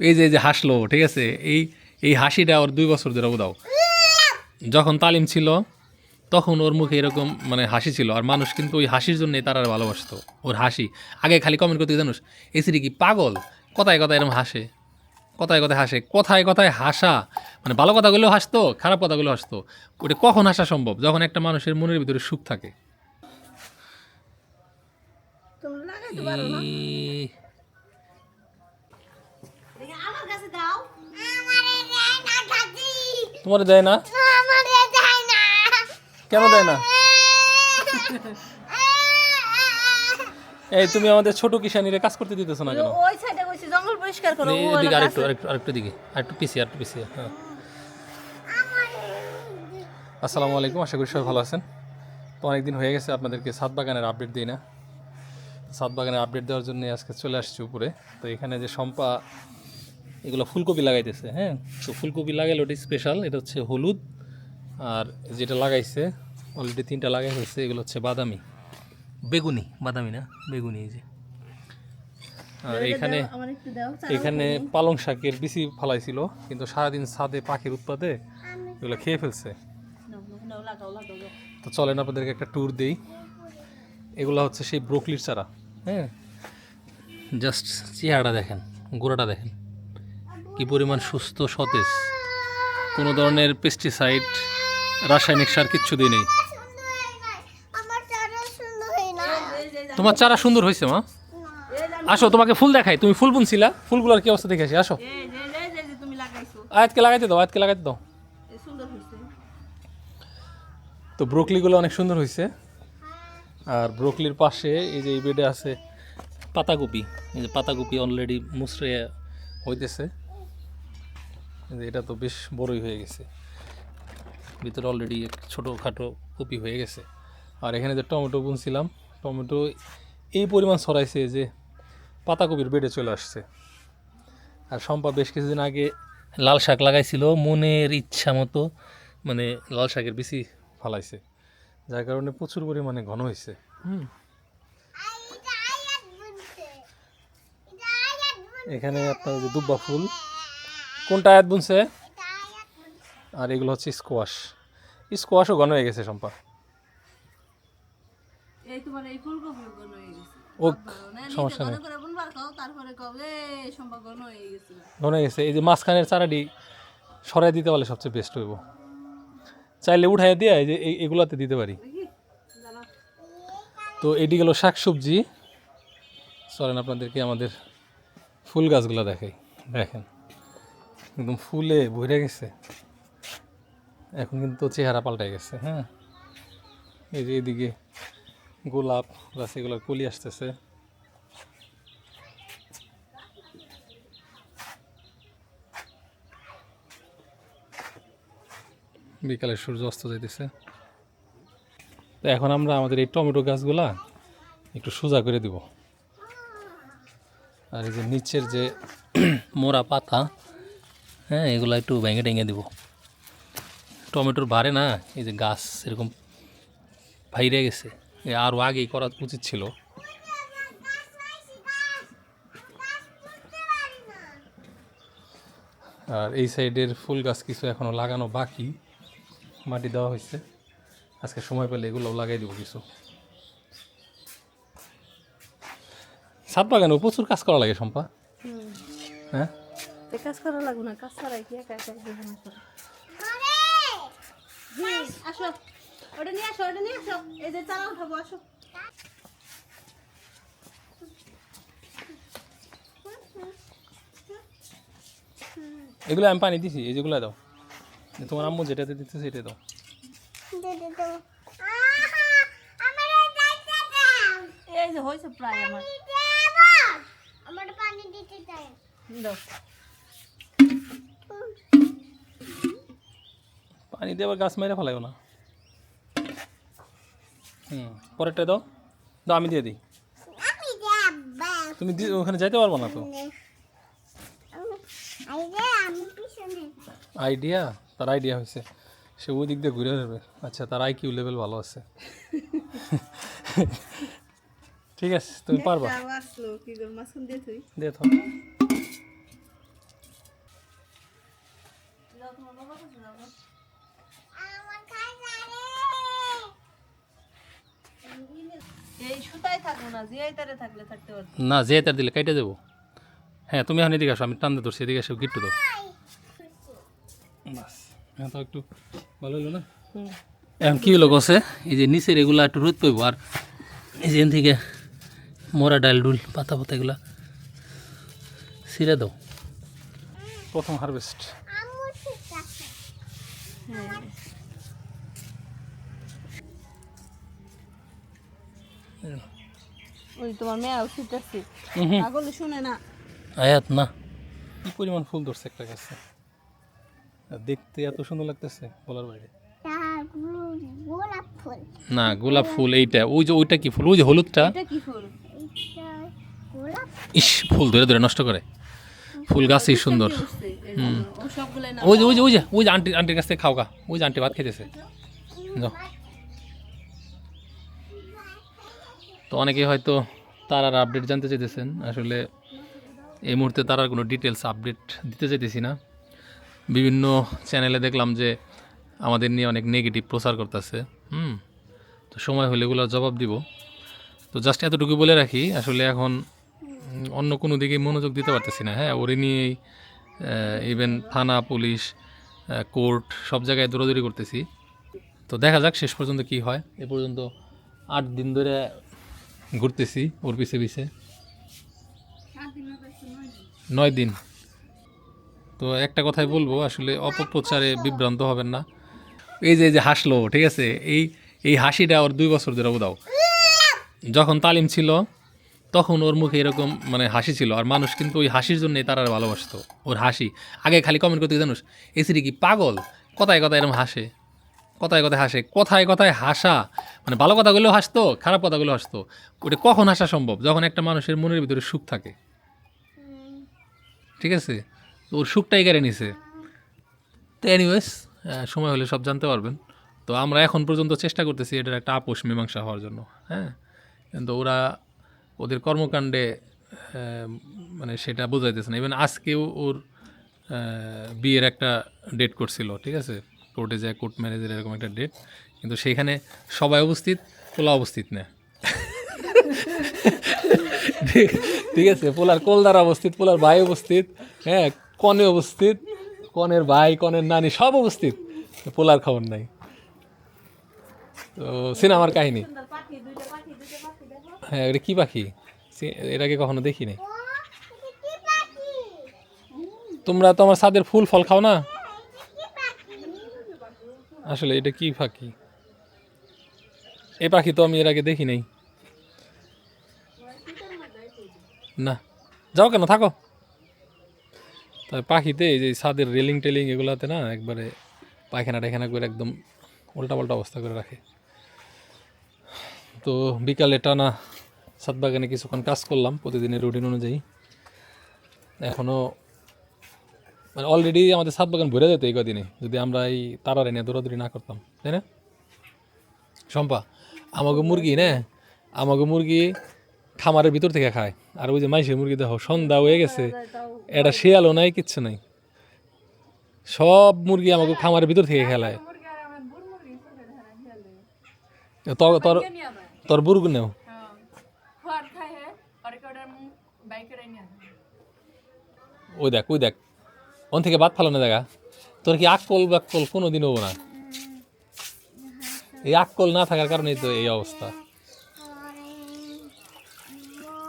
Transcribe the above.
এই যে যে হাসলো ঠিক আছে? এই এই হাসিটা ওর দুই বছর ধরে দাও। যখন তালিম ছিল তখন ওর মুখে এরকম মানে হাসি ছিল। আর মানুষ কিন্তু ওই হাসির জন্যই তারা ভালোবাসতো ওর হাসি। আগে খালি কমেন্ট করতে জানোস এসিরি কি পাগল? কথায় কথায় এরকম হাসে। কথায় কথায় হাসে। কথায় কথায় হাসা। মানে ভালো কথাগুলো হাসতো খারাপ কথাগুলো হাসতো। ওটা কখন হাসা সম্ভব? যখন একটা মানুষের মনের ভিতরে সুখ থাকে। তোমার দেয় না? কেন দেয় না? এই তুমি আমাদের ছোট কিষানিরে কাজ করতে দিতেছো না কেন? ওই সাইডে কইছি জঙ্গল পরিষ্কার করো এদিকে আরেকটু। আরেকটু আরেকটু দিকে আরেকটু পিছিয়ে আরেকটু পিছিয়ে হ্যাঁ। আসসালামু আলাইকুম আশা করি সবাই ভালো আছেন। তো অনেকদিন হয়ে গেছে আপনাদেরকে সাত বাগানের আপডেট দিই না। সাত বাগানের আপডেট দেওয়ার জন্য আজকে চলে আসছি উপরে। তো এখানে যে সম্পা এগুলো ফুলকপি লাগাইতেছে হ্যাঁ? তো ফুলকপি লাগাইলে ওটা স্পেশাল এটা হচ্ছে হলুদ আর যেটা লাগাইছে অলরেডি তিনটা লাগাই হয়েছে এগুলো হচ্ছে বাদামি। বেগুনি বাদামি না? বেগুনি এই যে। আর এখানে এখানে পালং শাকের বিচি ফালাইছিল কিন্তু সারাদিন ছাদে পাখির উৎপাদে এগুলো খেয়ে ফেলছে। তো চলেন আপনাদেরকে একটা ট্যুর দেই। এগুলো হচ্ছে সেই ব্রোকলির চারা হ্যাঁ? জাস্ট চেহারাটা দেখেন গোড়াটা দেখেন। কি পরিমাণ সুস্থ, সতেজ? কোনো ধরনের পেস্টিসাইড রাসায়নিক সার কিচ্ছু দিই নেই। তোমার চারা সুন্দর হয়েছে, মা। আসো, তোমাকে ফুল দেখাই। তুমি ফুল বুনছিলা? ফুলগুলোর কি অবস্থা দেখে আসি আয়াতকে লাগাইতে দাও, আয়াতকে লাগাইতে দাও। তো ব্রোকলিগুলো অনেক সুন্দর হয়েছে। আর ব্রোকলির পাশে এই যে এই বেডে আছে পাতাকপি। এই যে পাতাকপি অলরেডি মুসড়ে হইতেছে। এটা তো বেশ বড়ই হয়ে গেছে। ভিতরে অলরেডি ছোটোখাটো কপি হয়ে গেছে। আর এখানে যে টমেটো বুনছিলাম টমেটো এই পরিমাণ ছড়াইছে যে পাতাকপির বেডে চলে আসছে। আর সম্পা বেশ কিছুদিন আগে লাল শাক লাগাইছিল মনের ইচ্ছা মতো মানে লাল শাকের বেশি ফালাইছে। যার কারণে প্রচুর পরিমাণে ঘন হয়েছে হুম। এখানে আপনার ওই যে দুব্বা ফুল কোনটা আয়াত বুনছে? আর এগুলো হচ্ছে স্কোয়াশ। স্কোয়াশও ঘন হয়ে গেছে সম্পা এই তোমার এই ফুলকপি গণ গেছে। ও না, নিজে সমস্যা নেই। ঘন হয়ে গেছে। এই যে মাঝখানের চারাটি সরাই দিতে পারলে সবচেয়ে বেস্ট হইব। চাইলে উঠাই দিয়ে এই যে এগুলাতে দিতে পারি। তো এটি গেল শাকসবজি। চলেন আপনাদেরকে আমাদের ফুল গাছগুলো দেখাই। দেখেন। একদম ফুলে ভরে গেছে। এখন কিন্তু চেহারা পাল্টে গেছে হ্যাঁ। এই যে এদিকে গোলাপ গাছ এগুলো কলি আসতেছে। বিকালে সূর্য অস্ত যাইতেছে। তো এখন আমরা আমাদের এই টমেটো গাছগুলা একটু সোজা করে দিব। আর এই যে নিচের যে মোড়া পাতা হ্যাঁ এগুলো একটু ভেঙে টেঙে দেবো। টমেটোর ভারে না এই যে গাছ এরকম ভাইরে গেছে। আরও আগেই করা উচিত ছিল। আর এই সাইডের ফুল গাছ কিছু এখনও লাগানো বাকি। মাটি দেওয়া হয়েছে। আজকে সময় পেলে এগুলো লাগাই দেবো কিছু। ছাদ বাগানেও প্রচুর কাজ করা লাগে সম্পা হ্যাঁ? এ কাজ করা লাগবে না কাজ ছাড়াই কি একা একা জীবন আসো ওটা নিয়ে আসো ওটা নিয়ে আসো এই যে উঠাবো আসো এগুলো আমি পানি দিছি এই যেগুলো দাও। তোমার আম্মু যেটাতে দিতে সেটা দাও। এই যে হয়েছে প্রায় আমার। দাও। পানি দিয়ে আবার গাছ মেরে ফেলাইও না। হুম পরেরটা দাও। দাও আমি দিয়ে দিই। তুমি ওখানে যাইতে পারব না তো? আইডিয়া তার আইডিয়া হয়েছে। সে ওই দিক দিয়ে ঘুরে আসবে আচ্ছা তার আইকিউ লেভেল ভালো আছে। ঠিক আছে তুমি পারবা। দিয়ে তো তোমার বাবার কাছে যাও যাও। এই সুতায় থাকব না যে তার দিলে কেটে দেবো? হ্যাঁ তুমি এখন এদিকে আসো আমি টানতে ধরছি এদিকে আসো গিট্টু দাও। এখন তো একটু ভালো হলো না? এখন কী হলো গছে এই যে নিচের এগুলা একটু রোদ পাইবো আর এই যে থেকে মোরা ডাল ডুল পাতা পাতা এগুলা ছিঁড়ে দাও। প্রথম হারভেস্ট ওই তোমার শুনে না। আয়াত না। কি পরিমাণ ফুল ধরছে একটা গাছে। দেখতে এত সুন্দর লাগতেছে বলার বাইরে। গোলাপ ফুল। না গোলাপ ফুল এইটা ওই যে ওইটা কি ফুল? ওই যে হলুদটা? এটা কি ফুল? এটা গোলাপ ইস ফুল ধরে ধরে নষ্ট করে। ফুল গাছই সুন্দর। ওই যে ওই যে ওই যে ওই যে আন্টি আন্টির কাছ থেকে খাও গা ওই যে আন্টি ভাত খেতেছে। যাও। তো অনেকে হয়তো তারার আপডেট জানতে চাইতেছেন। আসলে এই মুহূর্তে তারার কোনো ডিটেলস আপডেট দিতে চাইতেছি না। বিভিন্ন চ্যানেলে দেখলাম যে আমাদের নিয়ে অনেক নেগেটিভ প্রচার করতেছে। হুম, তো সময় হলে এগুলোর জবাব দিব। তো জাস্ট এতটুকু বলে রাখি, আসলে এখন অন্য কোনো দিকে মনোযোগ দিতে পারতেছি না। হ্যাঁ ওরে নিয়েই ইভেন থানা, পুলিশ কোর্ট সব জায়গায় দৌড়াদৌড়ি করতেছি। তো দেখা যাক শেষ পর্যন্ত কি হয়। এ পর্যন্ত আট দিন ধরে ঘুরতেছি ওর পিছে পিছে। নয় দিন। তো একটা কথাই বলব আসলে অপপ্রচারে বিভ্রান্ত হবেন না। এই যে এই যে হাসলো ঠিক আছে? এই এই হাসিটা ওর দুই বছর ধরে দাও যখন তালিম ছিল তখন ওর মুখে এরকম মানে হাসি ছিল। আর মানুষ কিন্তু ওই হাসির জন্যই তারা ভালোবাসতো ওর হাসি। আগে খালি কমেন্ট করতে জানুস এসিরি কি পাগল? কথায় কথায় এরকম হাসে। কথায় কথায় হাসে, কথায় কথায় হাসা। মানে ভালো কথাগুলো হাসতো, খারাপ কথাগুলো হাসতো। ওটা কখন হাসা সম্ভব? যখন একটা মানুষের মনের ভিতরে সুখ থাকে। ঠিক আছে? তো ওর সুখটাই কেড়ে নিছে। তো এনিওয়েজ সময় হলে সব জানতে পারবেন। তো আমরা এখন পর্যন্ত চেষ্টা করতেছি এটার একটা আপোষ মীমাংসা হওয়ার জন্য হ্যাঁ? কিন্তু ওরা ওদের কর্মকাণ্ডে মানে সেটা বোঝাইতেছে না। ইভেন আজকেও ওর বিয়ের একটা ডেট করছিল, ঠিক আছে? কোর্টে যায় কোর্ট ম্যারেজের এরকম একটা ডেট কিন্তু সেইখানে সবাই উপস্থিত পোলা উপস্থিত না। ঠিক আছে পোলার কোলদার অবস্থিত পোলার ভাই উপস্থিত হ্যাঁ কনে উপস্থিত কনের ভাই কনের নানি সব উপস্থিত। পোলার খবর নাই। তো সিনেমার কাহিনী। হ্যাঁ এটা কী পাখি? এটাকে কখনো দেখি নাই তোমরা তো আমার ছাদের ফুল ফল খাও না? আসলে এটা কি পাখি এই পাখি তো আমি এর আগে দেখি নাই। না, যাও কেন, থাকো। তবে পাখিতে এই যে ছাদের রেলিং টেলিং এগুলাতে না একবারে পায়খানা টায়খানা করে একদম উল্টা পাল্টা অবস্থা করে রাখে। তো বিকালে টানা ছাদ বাগানে কিছুক্ষণ কাজ করলাম প্রতিদিনের রুটিন অনুযায়ী। এখনও মানে অলরেডি আমাদের ছাদ বাগান ভরে যেত এই কদিনে যদি আমরা এই তারারে নিয়ে দৌড়াদৌড়ি না করতাম তাই না? শম্পা আমাকে মুরগি না আমাকে মুরগি খামারের ভিতর থেকে খায় আর ওই যে মাইসের মুরগি দেখো সন্ধ্যা হয়ে গেছে এটা শিয়ালও নাই কিচ্ছু নাই। সব মুরগি আমাকে খামারের ভিতর থেকে খেলায়। তোর তোর তোর বুর্গ নেও। ওই দেখ ওই দেখ। ওন থেকে বাদ ফালানো দেখা তোর কি আকল বাক্কল কোনো দিন হব না। এই আকল না থাকার কারণেই তো এই অবস্থা।